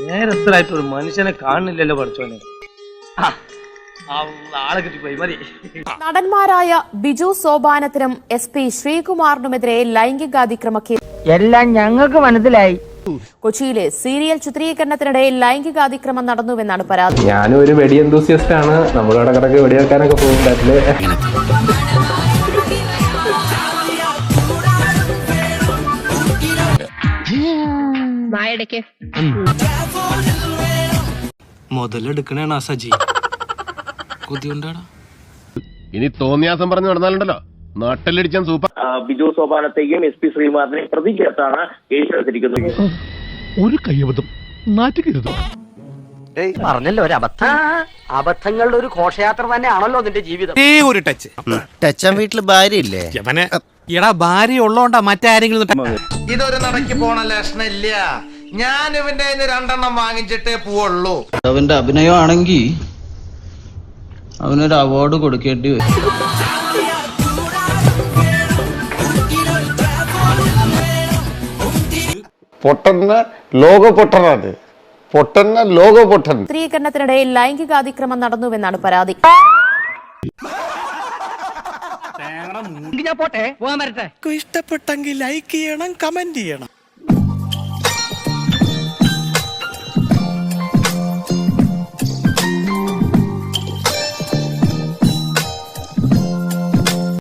നേരത്തിലായിട്ട് ഒരു മനുഷ്യനെ കാണുന്നില്ലല്ലോ പഠിച്ചോനെ നടന്മാരായ ബിജു സോപാനത്തിനും എസ് പി ശ്രീകുമാറിനുമെതിരെ ലൈംഗികാതിക്രമ കേസ് എല്ലാം ഞങ്ങൾക്ക് മനസ്സിലായി. കൊച്ചിയിലെ സീരിയൽ ചിത്രീകരണത്തിനിടെ ലൈംഗികാതിക്രമം നടന്നുവെന്നാണ് പരാതി. ഞാനും ഒരു വെടി എന്തൂസിയസ്റ്റ് ആണ് നമ്മൾ ഇടക്കിടക്ക് വെടിവെക്കാനൊക്കെ പോകും ബാറ്റിൽ മുതലെടുക്കണേണ സജി. കൊതിയുണ്ടാടാ? ഇനി തോന്നിയാസം പറഞ്ഞു നടന്നാലുണ്ടല്ലോ. നാട്ടിലടിച്ചാൻ സൂപ്പർ. ബിജു സോപാനത്തെയും എസ് പി ശ്രീകുമാറിനെയും പ്രതി ചേർത്താണ് കേസെടുത്തിരിക്കുന്നത് ഒരു കയ്യബദ്ധം. നാറ്റുകരുത് പറഞ്ഞല്ലോ ഒരു അബദ്ധം. അബദ്ധങ്ങളുടെ ഒരു ഘോഷയാത്ര തന്നെയാണല്ലോ നിന്റെ ജീവിതം. ഒരു ടച്ച്. ടച്ചാൻ വീട്ടിൽ ഭാര്യ ഇല്ലേ അവനെ എടാ ഭാര്യ ഉള്ളോണ്ടാ മറ്റാരെങ്കിലും ഇതൊരു നടക്കി പോണ ലക്ഷണം ഇല്ല ഞാൻ ഇവന്റെ രണ്ടെണ്ണം വാങ്ങിച്ചിട്ടേ പോവുള്ളൂ. അവന്റെ അഭിനയം ആണെങ്കിൽ അവനൊരു അവാർഡ് കൊടുക്കേണ്ടി വരും. പൊട്ടന്ന ലോക പൊട്ടനാണ് പൊട്ടന്ന ലോക പൊട്ടൻ ചിത്രീകരണത്തിനിടെ ലൈംഗികാതിക്രമം നടന്നുവെന്നാണ് പരാതി. ഞാൻ പോട്ടെ പോകാൻ വരട്ടെ. ഇഷ്ടപ്പെട്ടെങ്കിൽ ലൈക്ക് ചെയ്യണം കമന്റ് ചെയ്യണം.